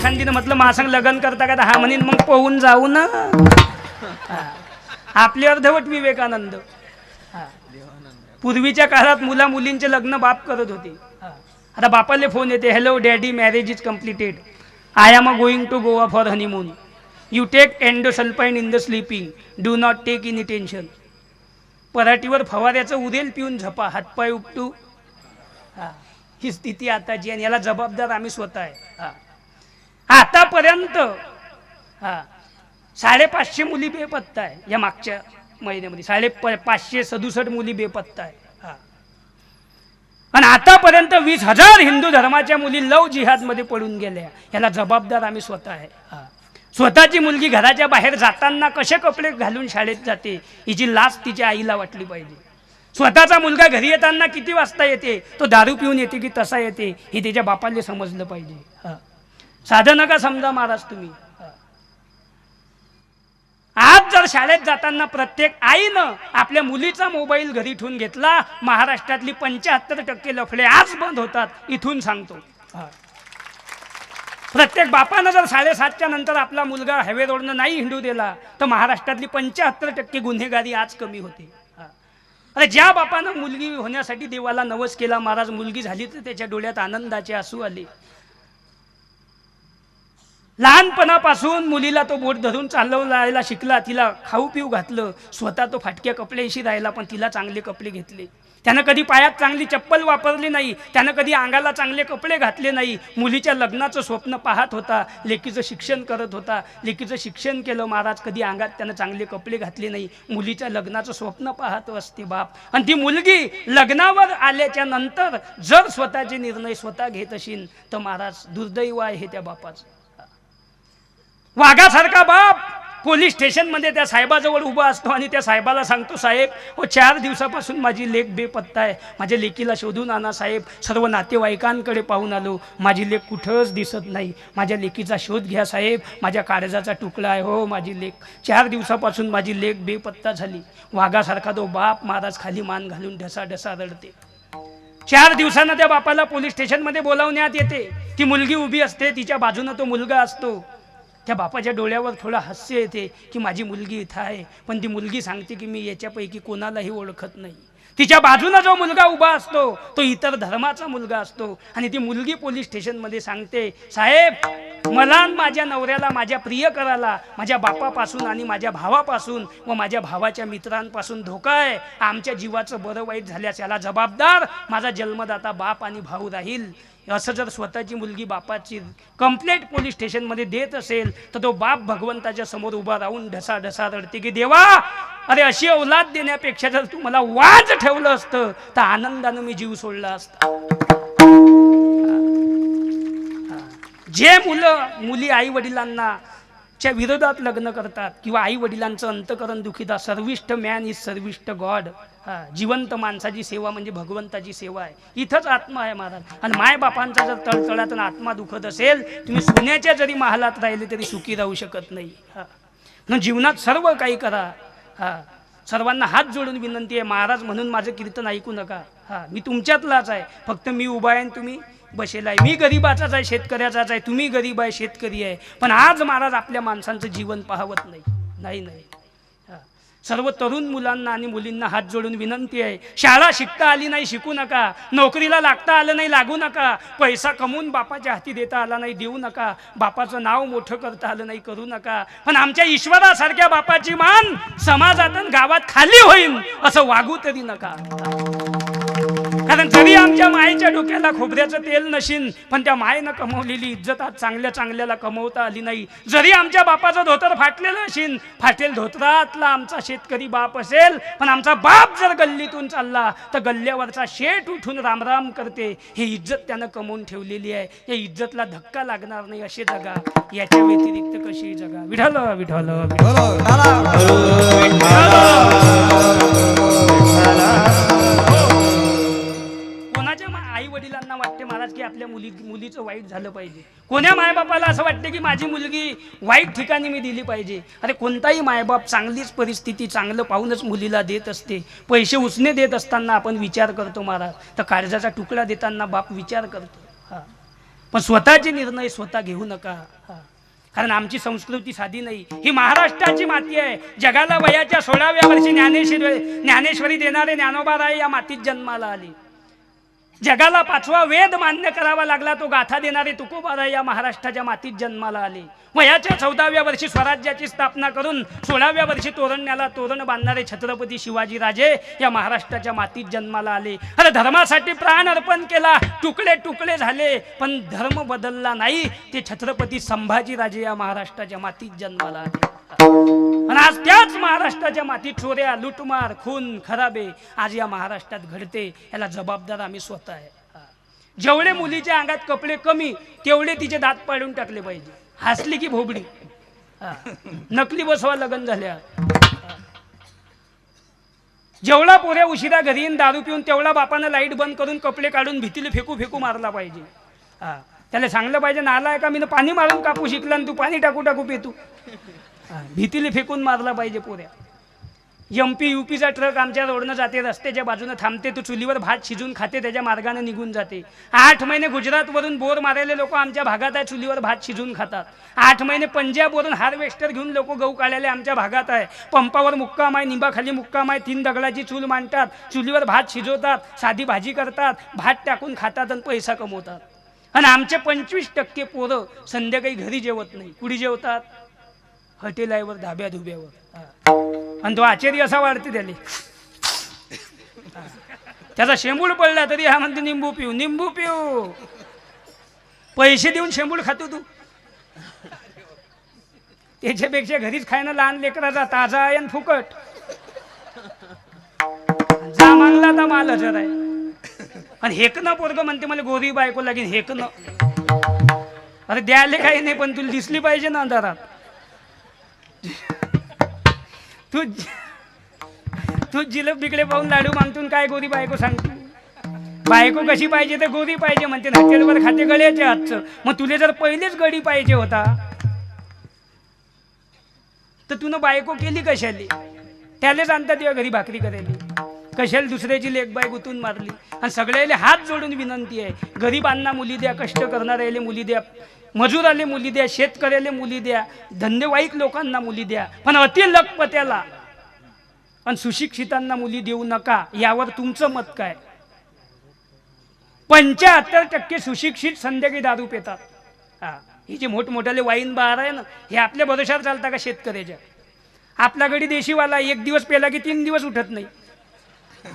एखादीनं म्हटलं मासंग लग्न करता का? हा म्हणीन मग पोहून जाऊ ना. आपले अर्धवट विवेकानंद. हा. पूर्वीच्या काळात मुला मुलींचे लग्न बाप करत होते. आता बापाले फोन येते hello daddy marriage is completed I am a going to Goa for honeymoon you take endosulfan in the sleeping do not take in tension पराठीवर फवाऱ्याचं उदेल पिऊन झपा हातपाय उपटू. हा. ही स्थिती आताची आणि याला जबाबदार आम्ही स्वतः आहे. हा. आतापर्यंत हा साडेपाचशे मुली बेपत्ता आहे या मागच्या महिन्यामध्ये. साडे प- पाचशे सदुसष्ट मुली बेपत्ता आहे हा. आणि आतापर्यंत वीस हजार हिंदू धर्माच्या मुली लव जिहादमध्ये पडून गेल्या. याला जबाबदार आम्ही स्वतः आहे हा. स्वतःची मुलगी घराच्या बाहेर जाताना कसे कपडे घालून शाळेत जाते हिची लाच तिच्या आईला वाटली पाहिजे. स्वतःचा मुलगा घरी येताना किती वाजता येते तो दारू पिऊन येते की तसा येते हे त्याच्या बापाला समजलं पाहिजे हां. साधं नका समजा महाराज तुम्ही. आज जर शाळेत जाताना प्रत्येक आईनं आपल्या मुलीचा मोबाईल घरी ठेवून घेतला महाराष्ट्रातली पंच्याहत्तर टक्के लफडे आज बंद होतात इथून सांगतो. प्रत्येक बापानं जर साडेसातच्या नंतर आपला मुलगा हायवे रोडनं नाही हिंडू दिला तर महाराष्ट्रातली पंच्याहत्तर टक्के गुन्हेगारी आज कमी होते. अरे ज्या बापानं मुलगी होण्यासाठी देवाला नवस केला महाराज मुलगी झाली तर त्याच्या डोळ्यात आनंदाचे आसू आले लहानपणापासून मुलीला तो बोट धरून चालवलायला शिकला. तिला खाऊ पिऊ घातलं. स्वतः तो फाटक्या कपड्यांशी राहिला पण तिला चांगले कपडे घेतले. त्यानं कधी पायात चांगली चप्पल वापरली नाही. त्यानं कधी अंगाला चांगले कपडे घातले नाही. मुलीच्या लग्नाचं स्वप्न पाहत होता. लेकीचं शिक्षण करत होता. लेकीचं शिक्षण केलं. महाराज कधी अंगात त्यानं चांगले कपडे घातले नाही. मुलीच्या लग्नाचं स्वप्न पाहत असते बाप. आणि ती मुलगी लग्नावर आल्याच्यानंतर जर स्वतःचे निर्णय स्वतः घेत असेल तर महाराज दुर्दैव आहे त्या बापाचं. वाघासारखा बाप. पोलीस स्टेशनमध्ये त्या साहेबाजवळ उभा असतो आणि त्या साहेबाला सांगतो साहेब हो चार दिवसापासून माझी लेख बेपत्ता आहे. माझ्या लेकीला शोधून आणा साहेब. सर्व नातेवाईकांकडे पाहून आलो. माझी लेख कुठंच दिसत नाही. माझ्या लेकीचा शोध घ्या साहेब. माझ्या काळजाचा तुकडा आहे. हो माझी लेख चार दिवसापासून माझी लेख बेपत्ता झाली. वाघासारखा तो बाप महाराज खाली मान घालून ढसा ढसा रडते. चार दिवसानं त्या बापाला पोलीस स्टेशनमध्ये बोलावण्यात येते. ती मुलगी उभी असते. तिच्या बाजूनं तो मुलगा असतो. त्या बापाच्या डोळ्यावर थोडं हास्य येते की माझी मुलगी इथं आहे. पण ती मुलगी सांगते की मी याच्यापैकी कोणालाही ओळखत नाही. तिच्या बाजूला जो मुलगा उभा असतो तो इतर धर्माचा मुलगा असतो. आणि ती मुलगी पोलीस स्टेशनमध्ये सांगते साहेब मला माझ्या नवऱ्याला माझ्या प्रियकराला माझ्या बापापासून आणि माझ्या भावापासून व माझ्या भावाच्या मित्रांपासून धोका आहे. आमच्या जीवाचं बरं वाईट झाल्यास याला जबाबदार माझा जन्मदाता बाप आणि भाऊ राहील. असं जर स्वतःची मुलगी बापाची कंप्लेंट पोलीस स्टेशनमध्ये देत असेल तर तो बाप भगवंताच्या समोर उभा राहून ढसा ढसा रडते की देवा अरे अशी औलाद देण्यापेक्षा जर तू मला वाज ठेवलं असतं तर आनंदानं मी जीव सोडला असता. जे मुलं मुली आई वडिलांना च्या विरोधात लग्न करतात किंवा आई वडिलांचं अंतकरण दुखिता service man is service god हा जिवंत माणसाची सेवा म्हणजे भगवंताची सेवा आहे. इथंच आत्मा आहे महाराज. आणि मायबापांचा जर तळतळात आणि आत्मा दुखत असेल तुम्ही सोन्याच्या जरी महालात राहिले तरी सुखी राहू शकत नाही. हा. म्हणून जीवनात सर्व काही करा. हा. सर्वांना हात जोडून विनंती आहे महाराज म्हणून माझं कीर्तन ऐकू नका. हा मी तुमच्यातलाच आहे. फक्त मी उभा आहे तुम्ही बसेल आहे. मी गरीबाचाच आहे शेतकऱ्याचाच आहे. तुम्ही गरीब आहे शेतकरी आहे. पण आज महाराज आपल्या माणसांचं जीवन पाहवत नाही. नाही नाही. सर्व तरुण मुलांना आणि मुलींना हात जोडून विनंती आहे. शाळा शिकता आली नाही शिकू नका. नोकरीला लागता आलं नाही लागू नका. पैसा कमवून बापाच्या हाती देता आला नाही देऊ नका. बापाचं नाव मोठं करता आलं नाही करू नका. पण आमच्या ईश्वरासारख्या बापाची मान समाजात आणि गावात खाली होईल असं वागू तरी नका. कारण जरी आमच्या मायेच्या डोक्याला खोबऱ्याचं तेल नशीन पण त्या मायेनं कमवलेली इज्जत आज चांगल्या चांगल्याला कमवता आली नाही. जरी आमच्या बापाचं धोतर फाटलेलं असेल फाटेल धोतरातला आमचा शेतकरी बाप असेल पण आमचा बाप जर गल्लीतून चालला तर गल्ल्यावरचा शेट उठून रामराम करते. ही इज्जत त्यानं कमवून ठेवलेली आहे. या इज्जतला धक्का लागणार नाही अशी जगा याच्या व्यतिरिक्त कशी जगा? विठाल विठाल विठाल आई वाटते महाराज की आपल्या मुली मुलीचं वाईट झालं पाहिजे. कोण्या मायबापाला असं वाटते की माझी मुलगी वाईट ठिकाणी मी दिली पाहिजे? अरे कोणताही मायबाप चांगलीच परिस्थिती चांगलं पाहूनच मुलीला देत असते. पैसे उसने देत असताना आपण विचार करतो महाराज. तर काळजाचा तुकडा देताना बाप विचार करतो. हा. पण स्वतःचे निर्णय स्वतः घेऊ नका. हा. कारण आमची संस्कृती साधी नाही. ही महाराष्ट्राची माती आहे. जगाला वयाच्या सोळाव्या वर्षी ज्ञानेश्वरी ज्ञानेश्वरी देणारे ज्ञानोबाराय या मातीत जन्माला आले. जगाला पाचवा वेद मान्य करावा लागला तो गाथा देणारे तुकोबाराय या महाराष्ट्राच्या मातीत जन्माला आले. वयाच्या चौदाव्या वर्षी स्वराज्याची स्थापना करून सोळाव्या वर्षी तोरण्याला तोरण बांधणारे छत्रपती शिवाजीराजे या महाराष्ट्राच्या मातीत जन्माला आले. अरे धर्मासाठी प्राण अर्पण केला तुकडे तुकडे झाले पण धर्म बदलला नाही ते छत्रपती संभाजीराजे या महाराष्ट्राच्या मातीत जन्माला आले. आणि आज त्याच महाराष्ट्राच्या मातीत चोऱ्या लुटमार खून खराबे आज या महाराष्ट्रात घडते याला जबाबदार आम्ही स्वतः आहे. जेवढे मुलीच्या अंगात कपडे कमी तेवढे तिचे दात पाडून टाकले पाहिजे. हसली की भोबडी. नकली बसवा लग्न झाल्या. जेवढा पोऱ्या उशिरा घरी येऊन दारू पिऊन तेवढा बापानं लाइट बंद करून कपडे काढून भीतीला फेकू फेकू मारला पाहिजे. हा. त्याला सांगलं पाहिजे नाला का? मी पाणी मारून कापू शिकला आणि तू पाणी टाकू टाकू पेतू. भीतीला फेकून मारला पाहिजे पोऱ्या. एम पी यू पीचा ट्रक आमच्या रोडनं जाते रस्त्याच्या बाजूनं थांबते तो चुलीवर भात शिजून खाते त्याच्या मार्गाने निघून जाते. आठ महिने गुजरातवरून बोर मारलेले लोक आमच्या भागात आहे चुलीवर भात शिजून खातात. आठ महिने पंजाबवरून हार्वेस्टर घेऊन लोक गहू काढलेले आमच्या भागात आहे. पंपावर मुक्काम आहे निंबाखाली मुक्काम आहे तीन दगडाची चूल मांडतात चुलीवर भात शिजवतात साधी भाजी करतात भात टाकून खातात आणि पैसा कमवतात. आणि आमचे पंचवीस टक्के पोरं संध्याकाळी घरी जेवत नाही. कुठे जेवतात? हॉटेलावर धाब्या धुब्यावर आणि तो आचारी असा वाढते त्याले. त्याचा शेंबूड पडला तरी हा म्हणतो निंबू पिऊ निंबू पिऊ. पैसे देऊन शेंबूड खातो तू. त्याच्यापेक्षा घरीच खायना लहान लेकराचा ताजा आहे आणि फुकट. जा मागला तर माल हजर आहे. आणि हेकनं पोरग म्हणते मला गोरी बायको लागेल हेकनं. अरे द्यायला काही नाही पण तुला दिसली पाहिजे ना अंधारात. तू तू जिलब बिकडे पाहून लाडू मागतून काय गोरी बायको सांगतो बायको कशी पाहिजे तर गोरी पाहिजे म्हणते. हॉटेलवर खाते गळ्याचे हातचं. मग तुले जर पहिलेच गडी पाहिजे होता तर तुनं बायको केली कशाली? त्यालाच आणता तेव्हा घरी भाकरी करायली. कशाला दुसऱ्याची लेखबाई गुतून मारली? आणि सगळ्याले हात जोडून विनंती आहे गरिबांना मुली द्या कष्ट करणाऱ्याले मुली द्या मजुराले मुली द्या शेतकऱ्याला मुली द्या धंदेवाईक लोकांना मुली द्या पण अति लखपत्याला आणि सुशिक्षितांना मुली देऊ नका यावर तुमचं मत काय? पंच्याहत्तर टक्के सुशिक्षित संध्याकाळी दारू पेतात. हा हे जे मोठमोठ्याले वाईन बार आहे ना हे आपल्या भरोशावर चालता का शेतकऱ्याच्या? आपल्याकडे देशीवाला एक दिवस पेला की तीन दिवस उठत नाही.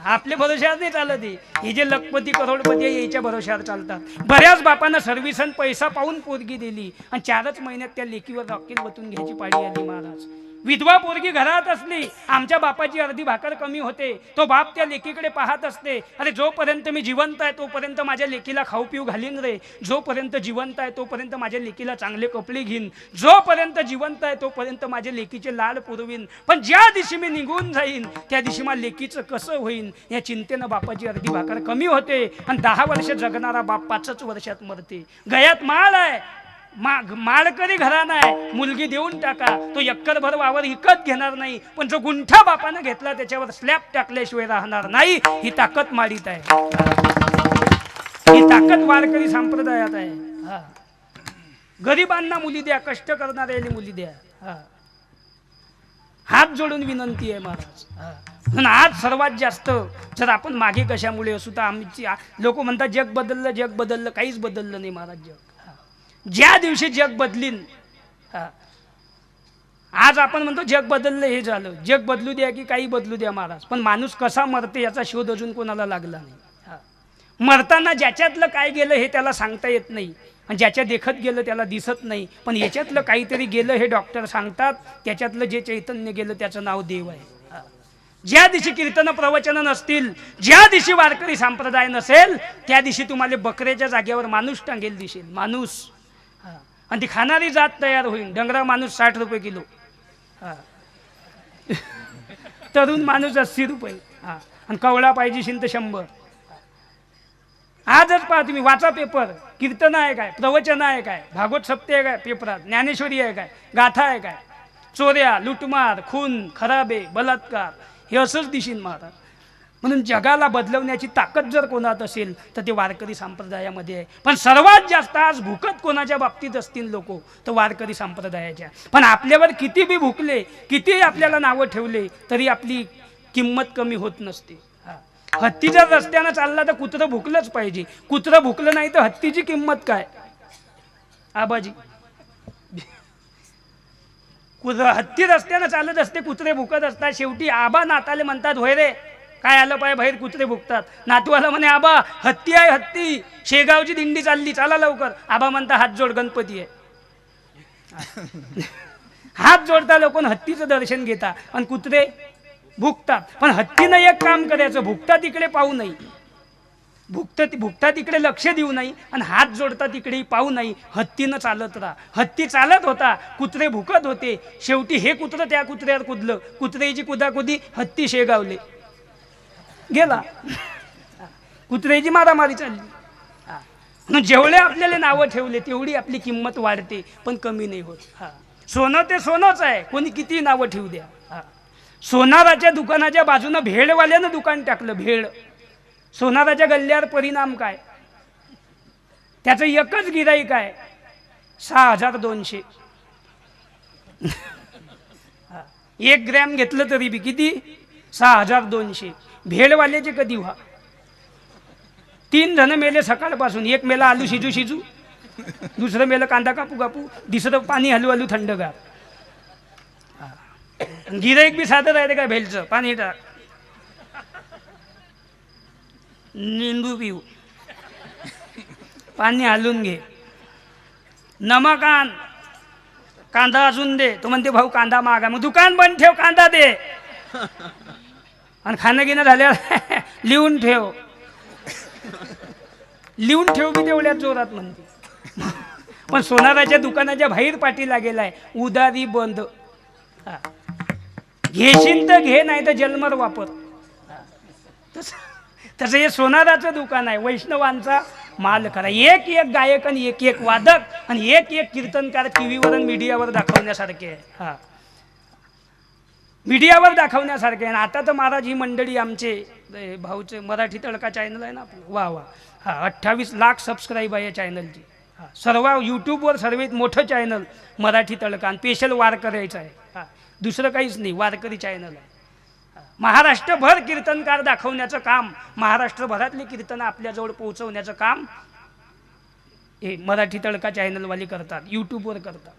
आपल्या भरोशावर नाही चालत आहे हे जे लखपती करोडपती आहे याच्या भरोशावर चालतात. बऱ्याच बापांना सर्व्हिसन पैसा पाहून पोरगी दिली. आणि चारच महिन्यात त्या लेकीवर रॉकेल बतून घ्यायची पाळी आली महाराज. विधवा पोरगी घरात असली आमच्या बापाची अर्धी भाकर कमी होते तो बाप त्या लेकीकडे पाहत असते अरे जोपर्यंत मी जिवंत आहे तोपर्यंत माझ्या लेकीला खाऊ पिऊ घालीन रे. जोपर्यंत जिवंत आहे तोपर्यंत माझ्या लेकीला चांगले कपडे घेईन. जोपर्यंत जिवंत आहे तोपर्यंत माझ्या लेकीचे लाल पुरवीन. पण ज्या दिवशी मी निघून जाईन त्या दिवशी मला लेकीचं कसं होईन? या चिंतेनं बापाची अर्धी भाकर कमी होते आणि दहा वर्ष जगणारा बाप पाचच वर्षात मरते. गयात माळ आहे. मा माळकरी घराणा आहे मुलगी देऊन टाका. तो एक्करभर वावर विकत घेणार नाही. पण जो गुंठा बापानं घेतला त्याच्यावर स्लॅब टाकल्याशिवाय राहणार नाही. ही ताकद माडीत आहे. ही ताकद वारकरी संप्रदायात आहे. हा. गरिबांना मुली द्या कष्ट करणाऱ्याने मुली द्या. हा. हात जोडून विनंती आहे महाराज. म्हणून आज सर्वात जास्त जर आपण मागे कशामुळे असू तर आमची लोक म्हणतात जग बदललं जग बदललं. काहीच बदललं नाही महाराज जग. ज्या दिवशी जग बदलीन आज आपण म्हणतो जग बदललं हे झालं. जग बदलू द्या की काही बदलू द्या महाराज. पण माणूस कसा मरते याचा शोध अजून कोणाला लागला नाही. मरताना ज्याच्यातलं काय गेलं हे त्याला सांगता येत नाही. आणि ज्याच्या देखत गेलं त्याला दिसत नाही. पण याच्यातलं काहीतरी गेलं हे डॉक्टर सांगतात. त्याच्यातलं जे चैतन्य गेलं त्याचं नाव देव आहे. ज्या दिवशी कीर्तन प्रवचन नसतील ज्या दिवशी वारकरी संप्रदाय नसेल त्या दिवशी तुम्हाला बकऱ्याच्या जागेवर माणूस टांगेल दिसेल. माणूस. आणि ती खाणारी जात तयार होईल डंगरा माणूस साठ रुपये किलो. हां. तरुण माणूस अस्सी रुपये. हा. आणि कवळा पाहिजे शिंत शंभर. आजच पहा तुम्ही वाचा पेपर. कीर्तन आहे काय? प्रवचन आहे काय? भागवत सप्ते आहे काय पेपरात? ज्ञानेश्वरी आहे काय? गाथा आहे काय? चोऱ्या लुटमार खून खराबे बलात्कार. हे असंच दिशीन महाराज. म्हणून जगाला बदलवण्याची ताकद जर कोणात असेल तर ते वारकरी संप्रदायामध्ये आहे. पण सर्वात जास्त आज भुकत कोणाच्या बाबतीत असतील लोक तर वारकरी संप्रदायाच्या. पण आपल्यावर किती बी भुकले किती आपल्याला नावं ठेवले तरी आपली किंमत कमी होत नसते. हत्ती जर रस्त्यानं चालला तर कुत्रं भुकलंच पाहिजे. कुत्रं भुकलं नाही तर हत्तीची किंमत काय? आबाजी. कुत्र हत्ती रस्त्यानं चालत असते कुत्रे भुकत असतात. शेवटी आबा नाताले म्हणतात होय रे काय आलं पाय बाहेर? कुत्रे भुकतात. नातवाला म्हणे आबा हत्ती आहे हत्ती. शेगावची दिंडी चालली. चाला लवकर. आबा म्हणता हात जोड गणपती आहे. हात जोडता लोक हत्तीचं दर्शन घेता. आणि कुत्रे भुकतात. पण हत्तीनं एक काम करायचं. भुकता तिकडे पाहू नाही भुकत भुकता तिकडे लक्ष देऊ नाही आणि हात जोडता तिकडे पाहू नाही हत्तीनं चालत राहा. हत्ती चालत होता. कुत्रे भुकत होते. शेवटी हे कुत्रं त्या कुत्र्यावर कुदलं. कुत्रेची कुदाकुदी हत्ती शेगावले. गेला. कुत्र्याची मारामारी चालली. हा. जेवढे आपल्याला नावं ठेवले तेवढी आपली किंमत वाढते पण कमी नाही होत. हा. सोनं ते सोनंच आहे कोणी किती नावं ठेवू द्या. हा. सोनाराच्या दुकानाच्या बाजूनं भेळवाल्यानं दुकान टाकलं भेळ सोनाराच्या गल्ल्यावर परिणाम काय? त्याचं एकच गिराईक आहे सहा हजार दोनशे. हा. एक ग्रॅम घेतलं तरी बी किती? सहा हजार दोनशे. भेळवाल्याचे कधी व्हा. तीन जण मेले सकाळपासून. एक मेला आलू शिजू शिजू दुसरं मेलं कांदा कापू कापू तिसरं पाणी हलू हलू थंडगार हा. गिराईक बी साधं राहते का भेलचं? पाणी टाक. निंदू पिऊ. पाणी हलून घे. नमकान. कांदा अजून दे. तो म्हणते भाऊ कांदा मागा. मग दुकान बंद ठेव कांदा दे. आणि खाणं घेणं झाल्यावर लिहून ठेव. लिहून ठेव मी तेवढ्या जोरात म्हणते. पण सोनाराच्या दुकानाच्या बाहेर पाठी लागेलाय उदारी बंद. हा. घेशील तर घे नाही तर जन्मर वापर. तसं तसं हे सोनाराचं दुकान आहे. वैष्णवांचा माल करा एक एक गायक आणि एक एक वादक आणि एक एक कीर्तनकार टी व्हीवर आणि मीडियावर दाखवण्यासारखे आहे. हा. मीडियावर दाखवण्यासारखे. आहे आणि आता तर महाराज ही मंडळी आमचे भाऊचे मराठी तडका चॅनल आहे ना आपलं. वा वा. हा अठ्ठावीस लाख सबस्क्राईब आहे या चॅनलची हा सर्व यूट्यूबवर सर्वात मोठं चॅनल मराठी तडका आणि स्पेशल वारकऱ्याचं आहे. हा दुसरं काहीच नाही वारकरी चॅनल आहे. महाराष्ट्रभर कीर्तनकार दाखवण्याचं काम महाराष्ट्रभरातली कीर्तन आपल्याजवळ पोहोचवण्याचं काम हे मराठी तडका चॅनलवाली करतात यूट्यूबवर करतात.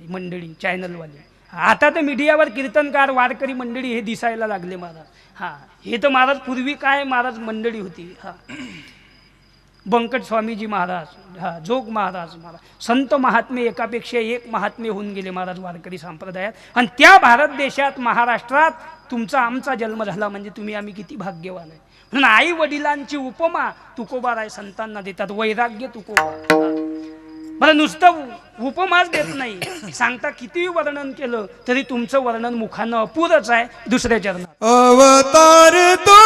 मंडळी चॅनलवाली आता तर मीडियावर कीर्तनकार वारकरी मंडळी हे दिसायला लागले महाराज हां हे तर महाराज पूर्वी काय महाराज मंडळी होती. हां. बंकट स्वामीजी महाराज हा जोग महाराज महाराज संत महात्मे एकापेक्षा एक महात्मे होऊन गेले महाराज वारकरी संप्रदायात. आणि त्या भारत देशात महाराष्ट्रात तुमचा आमचा जन्म झाला म्हणजे तुम्ही आम्ही किती भाग्यवान आहे. म्हणून आई वडिलांची उपमा तुकोबाराय संतांना देतात वैराग्य तुकोबा मला नुसतं उपमाच देत नाही. सांगता किती वर्णन केलं तरी तुमचं वर्णन मुखानं अपुरच आहे दुसऱ्या चरण अवतार तो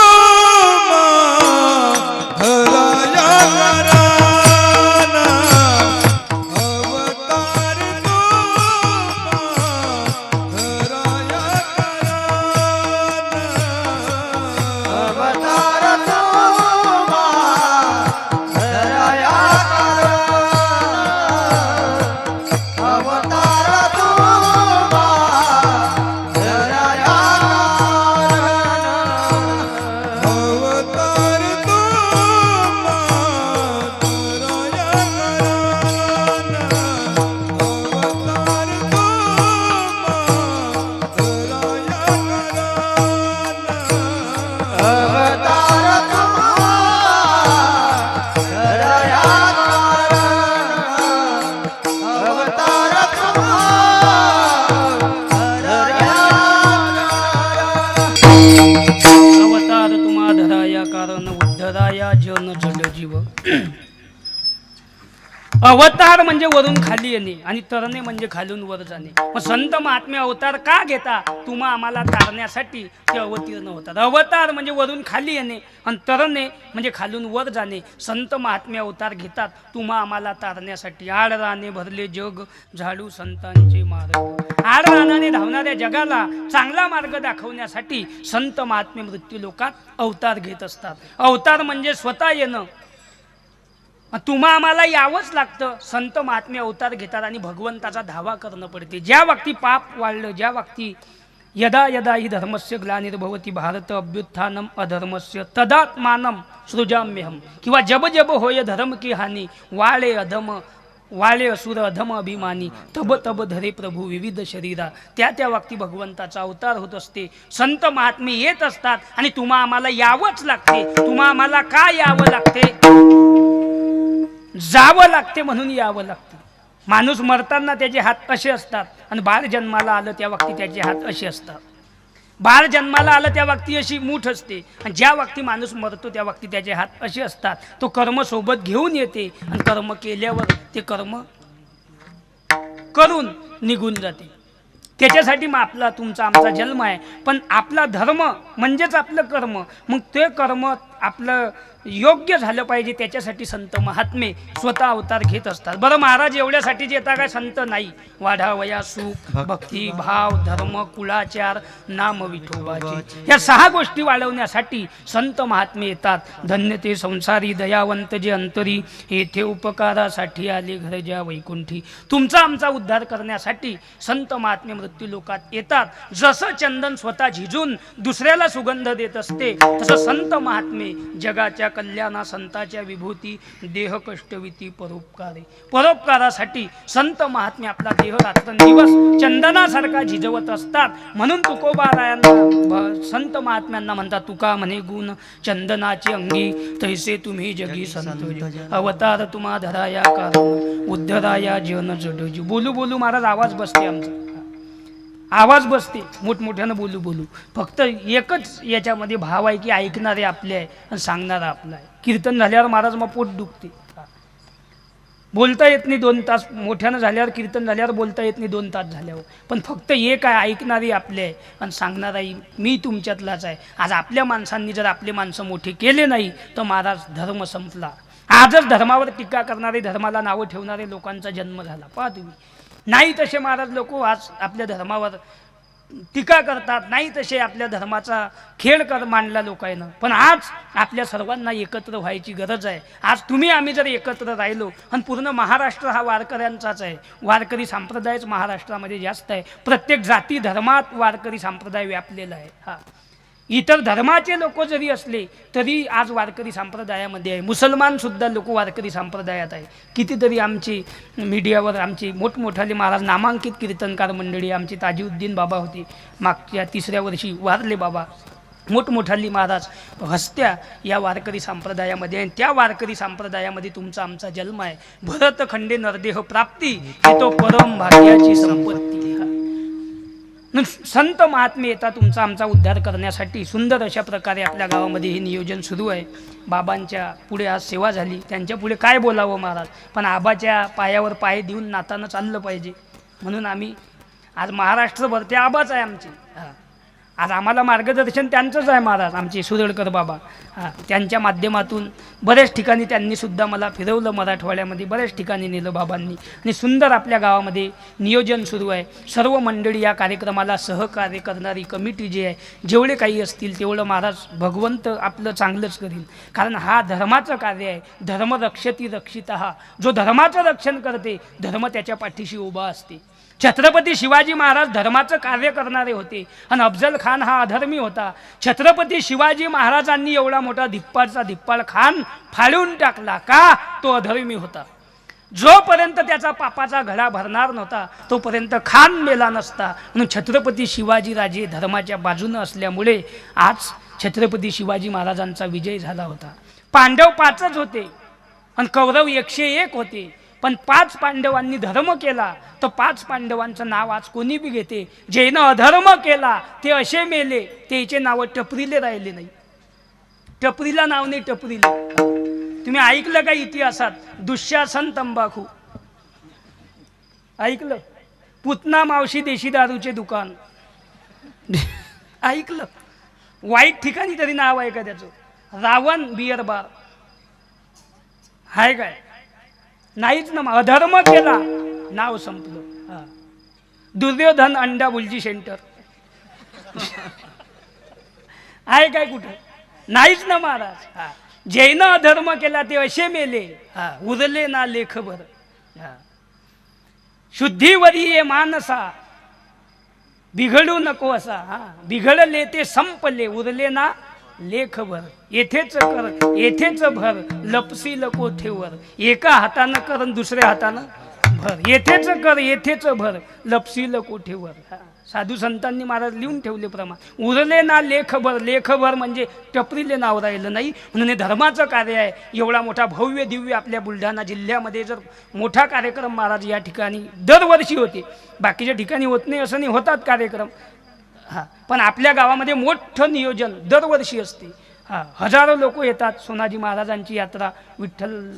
धराया कारण जीव अवतार म्हणजे वरून खाली येणे आणि तरणे म्हणजे खालून वर जाणे. मग संत महात्मे अवतार का घेता? तुम्हा आम्हाला तारण्यासाठी ते अवतीर्ण होतात. अवतार म्हणजे वरून खाली येणे आणि तरणे म्हणजे खालून वर जाणे. संत महात्मे अवतार घेतात तुम्हा आम्हाला तारण्यासाठी. आड राणे भरले जग झाडू संतांचे मार्ग. आड रानाने धावणाऱ्या जगाला चांगला मार्ग दाखवण्यासाठी संत महात्मे मृत्यू लोकात अवतार घेत असतात. अवतार म्हणजे स्वतः येणं. तुम्हा आम्हाला यावंच लागतं. संत महात्मे अवतार घेतात आणि भगवंताचा धावा करणं पडते. ज्या व्यक्ती पाप वाढलं ज्या व्यक्ती यदा यदा ही धर्मस्य ग्लानिर्भवती भारत अभ्युत्थानम अधर्मस्य तदात्मानम सृजाम्यहम. किंवा जब जब होय धर्म की हानी वाळे अधम वाळे असुर अधम अभिमानी तब तब धरे प्रभू विविध शरीरा. त्या त्या व्यक्ती भगवंताचा अवतार होत असते. संत महात्मे येत असतात आणि तुम्हा आम्हाला यावंच लागते. तुम्हा आम्हाला का यावं लागते? जावं लागते म्हणून यावं लागते. माणूस मरताना त्याचे हात असे असतात? आणि बाळ जन्माला आलं त्या व्यक्ती त्याचे हात असे असतात. बाळ जन्माला आलं त्या व्यक्ती अशी मूठ असते. आणि ज्या व्यक्ती माणूस मरतो त्या व्यक्ती त्याचे हात असे असतात. तो कर्म सोबत घेऊन येते आणि कर्म केल्यावर ते कर्म करून निघून जाते. त्याच्यासाठी मग आपला तुमचा आमचा जन्म आहे. पण आपला धर्म म्हणजेच आपलं कर्म. मग ते कर्म आपलं योग्य झालं पाहिजे त्याच्यासाठी संत महात्मे स्वतः अवतार घेत असतात. बरं महाराज एवढ्यासाठीच येता काय संत नाही. वाढावया सुख भक्ती भाव धर्म कुळाचार नाम विठोबाचे. या सहा गोष्टी वाढवण्यासाठी संत महात्मे येतात. धन्य ते संसारी दयावंत जे अंतरी येथे उपकारासाठी आले घर ज्या वैकुंठी. तुमचा आमचा उद्धार करण्यासाठी संत महात्मे मृत्यू लोकात येतात. जसं चंदन स्वतः झिजून दुसऱ्याला सुगंध देत असते तसं संत महात्मे जगाच्या कल्याणा संताच्या विभूती देह कष्टविती परोपकारे. परोपकारासाठी संत महात्मे आपला देह रात्रंदिवस चंदनासारखा झिजवत असतात. म्हणून तुकोबारायांना संत महात्म्यांना म्हणतात तुका म्हणे गुण चंदनाचे अंगी तैसे तुम्ही जगी संत. अवतार तुम्हा धराया कारण उद्धराया जन जडजू. बोलू बोलू महाराज आवाज बसते आमचा. आवाज बसते मोठमोठ्यानं बोलू बोलू. फक्त एकच याच्यामध्ये भाव आहे की ऐकणारे आपले आहे आणि सांगणारा आपला आहे. कीर्तन झाल्यावर महाराज मग पोट दुखते. बोलता येत नाही दोन तास मोठ्यानं झाल्यावर कीर्तन झाल्यावर बोलता येत नाही दोन तास झाल्यावर. पण फक्त एक आहे ऐकणारी आपले आहे आणि सांगणाराही मी तुमच्यातलाच आहे. आज आपल्या माणसांनी जर आपले माणसं मोठे केले नाही तर महाराज धर्म संपला. आजच धर्मावर टीका करणारे धर्माला नावं ठेवणारे लोकांचा जन्म झाला. पहा तुम्ही. नाही तसे महाराज लोक आज आपल्या धर्मावर टीका करतात नाही तसे आपल्या धर्माचा खेळ कर मांडला लोकांना पण आज आपल्या सर्वांना एकत्र व्हायची गरज आहे. आज तुम्ही आम्ही जर एकत्र राहिलो आणि पूर्ण महाराष्ट्र हा वारकऱ्यांचाच आहे. वारकरी संप्रदायच महाराष्ट्रामध्ये जास्त आहे. प्रत्येक जाती धर्मात वारकरी संप्रदाय व्यापलेला आहे. हा. इतर धर्माचे लोक जरी असले तरी आज वारकरी संप्रदायामध्ये आहे. मुसलमान सुद्धा लोक वारकरी संप्रदायात आहे. कितीतरी आमची मीडियावर आमची मोठमोठाले महाराज नामांकित कीर्तनकार मंडळी आमची ताजीउद्दीन बाबा होती. मागच्या तिसऱ्या वर्षी वारले बाबा. मोठमोठाली महाराज हस्त्या या वारकरी संप्रदायामध्ये आणि त्या वारकरी संप्रदायामध्ये तुमचा आमचा जन्म आहे. भरत खंडे नरदेह प्राप्ती ही तो परम भाग्याची संपत्ती. संत महात्मे येतात तुमचा आमचा उद्धार करण्यासाठी. सुंदर अशा प्रकारे आपल्या गावामध्ये हे नियोजन सुरू आहे. बाबांच्या पुढे आज सेवा झाली. त्यांच्या पुढे काय बोलावं महाराज? पण आबाच्या पायावर पाय देऊन नातानं चाललं पाहिजे. म्हणून आम्ही आज महाराष्ट्रभर ते आबाच आहे आमची. हां. आज आम्हाला मार्गदर्शन त्यांचंच आहे महाराज आमचे सुरळकर बाबा. त्यांच्या माध्यमातून बऱ्याच ठिकाणी त्यांनी सुद्धा मला फिरवलं मराठवाड्यामध्ये बऱ्याच ठिकाणी नेलं बाबांनी. आणि सुंदर आपल्या गावामध्ये नियोजन सुरू आहे. सर्व मंडळी या कार्यक्रमाला सहकार्य करणारी कमिटी जी आहे जेवढे काही असतील तेवढं महाराज भगवंत आपलं चांगलंच करील कारण हा धर्माचं कार्य आहे. धर्म रक्षती रक्षित. हा जो धर्माचं रक्षण करते धर्म त्याच्या पाठीशी उभा असते. छत्रपती शिवाजी महाराज धर्माचं कार्य करणारे होते. आणि अफजल खान हा अधर्मी होता. छत्रपती शिवाजी महाराजांनी एवढा मोठा धिप्पाडचा धिप्पाड खान फाडून टाकला का? तो अधर्मी होता. जोपर्यंत त्याचा पापाचा घडा भरणार नव्हता तोपर्यंत खान मेला नसता. म्हणून छत्रपती शिवाजीराजे धर्माच्या बाजूनं असल्यामुळे आज छत्रपती शिवाजी महाराजांचा विजय झाला होता. पांडव पाचच होते. आणि कौरव एकशे एक होते. पण पाच पांडवांनी धर्म केला तर पाच पांडवांचं नाव आज कोणी बी घेते? जेनं अधर्म केला ते असे मेले त्याचे नावं टपरीले राहिले नाही. टपरीला नाव नाही टपरीला. तुम्ही ऐकलं का इतिहासात? दुःशासन तंबाखू. ऐकलं? पुतना मावशी देशी दारूचे दुकान. ऐकलं? वाईट ठिकाणी तरी नाव आहे का त्याचं? Ravan beer bar. हाय काय? नाहीच ना अधर्म केला. नाव संपलं. दुर्योधन अंडा बुलजी सेंटर. आहे काय कुठं? नाहीच ना महाराज. हा. जैन अधर्म केला ते असे मेले. हा. उरले ना लेखभर. हा. शुद्धीवरी ये मानसा. बिघडू नको असा. हा. बिघडले ते संपले. उरले ना लेखभर येथेच कर येथेच भर लपसी कोठेवर. एका हातानं कर आणि दुसऱ्या हातानं भर. येथेच कर येथेच भर लपसील कोठेवर. साधू संतांनी महाराज लिहून ठेवले प्रमाण. उरले ना लेखभर लेखभर म्हणजे टपरीले नाव राहिलं नाही. म्हणून हे धर्माचं कार्य आहे. एवढा मोठा भव्य दिव्य आपल्या बुलढाणा जिल्ह्यामध्ये जर मोठा कार्यक्रम महाराज या ठिकाणी दरवर्षी होते. बाकीच्या ठिकाणी होत नाही असं नाही. होतात कार्यक्रम. हां. पण आपल्या गावामध्ये मोठं नियोजन दरवर्षी असते. हां. हजारो लोक येतात सोनाजी महाराजांची यात्रा विठ्ठल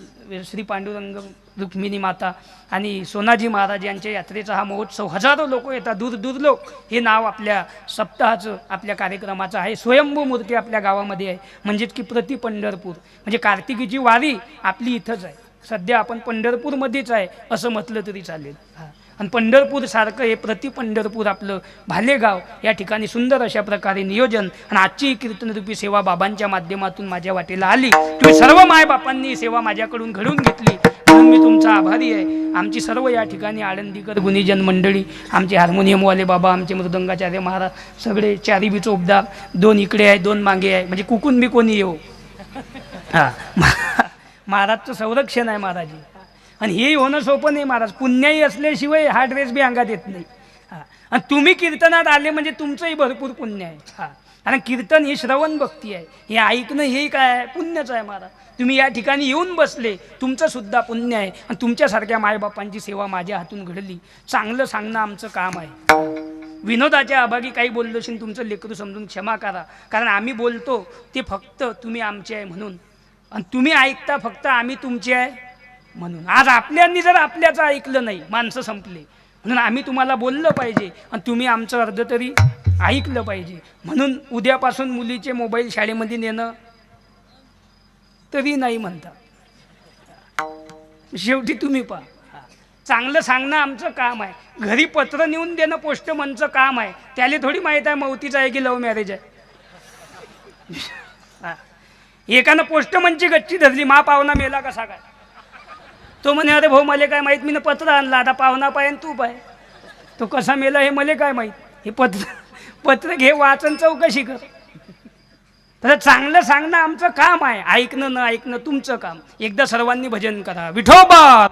श्री पांडुरंग रुक्मिणी माता आणि सोनाजी महाराज यांच्या यात्रेचा हा महोत्सव. हजारो लोक येतात. दूर दूर लोक हे नाव आपल्या सप्ताहाचं आपल्या कार्यक्रमाचं आहे. स्वयंभू मूर्ती आपल्या गावामध्ये आहे. म्हणजेच की प्रति पंढरपूर. म्हणजे कार्तिकीची वारी आपली इथंच आहे. सध्या आपण पंढरपूरमध्येच आहे असं म्हटलं तरी चालेल. हां. आणि पंढरपूर सारखं हे प्रति पंढरपूर आपलं भालेगाव या ठिकाणी सुंदर अशा प्रकारे नियोजन आणि आजची कीर्तनरूपी सेवा बाबांच्या माध्यमातून माझ्या वाटेला आली. तुम्ही सर्व मायबापांनी सेवा माझ्याकडून घडवून घेतली. म्हणून मी तुमचा आभारी आहे. आमची सर्व या ठिकाणी आळंदीकर गुणीजन मंडळी आमचे हार्मोनियमवाले बाबा आमचे मृदंगाचार्य महाराज सगळे चारी बी चोपदार दोन इकडे आहे दोन मागे आहे. म्हणजे कुकून बी कोणी येऊ? हा. महाराजचं संरक्षण आहे महाराजी. आणि हे होणं सोपं नाही महाराज. पुण्याही असल्याशिवाय हा ड्रेस बी अंगात येत नाही. हा. आणि तुम्ही कीर्तनात आले म्हणजे तुमचंही भरपूर पुण्य आहे. हा. कारण कीर्तन ही श्रवण भक्ती आहे. हे ऐकणं हे काय आहे? पुण्यच आहे महाराज. तुम्ही या ठिकाणी येऊन बसले तुमचं सुद्धा पुण्य आहे. आणि तुमच्यासारख्या मायबापांची सेवा माझ्या हातून घडली. चांगलं सांगणं आमचं काम आहे. विनोदाच्या अभागी काही बोललो असेल तुमचं लेकरू समजून क्षमा करा. कारण आम्ही बोलतो ते फक्त तुम्ही आमचे आहे म्हणून. आणि तुम्ही ऐकता फक्त आम्ही तुमचे आहे. म्हणून. आज आपल्यांनी जर आपल्याचं ऐकलं नाही माणसं संपले. म्हणून आम्ही तुम्हाला बोललं पाहिजे आणि तुम्ही आमचं अर्ध तरी ऐकलं पाहिजे. म्हणून उद्यापासून मुलीचे मोबाईल शाळेमध्ये नेणं तरी नाही म्हणता. शेवटी तुम्ही पहा. चांगलं सांगणं आमचं काम आहे. घरी पत्र नेऊन देणं पोस्टमनचं काम आहे. त्याला थोडी माहीत आहे मवतीचं आहे की लव्ह मॅरेज आहे. हा. एकानं पोस्टमनची गच्ची धरली मा पाहुणा मेला कसा काय? तो म्हणे अरे भाऊ मला काय माहीत मी पत्र आणलं आता पाहुणा पाय तू पाय. तो कसा मेला हे मला काय माहीत? हे पत्र पत्र घे वाचन चौकशी कर. तर चांगलं सांगणं आमचं काम आहे. ऐकणं न ऐकणं तुमचं काम. एकदा सर्वांनी भजन करा. विठोबा.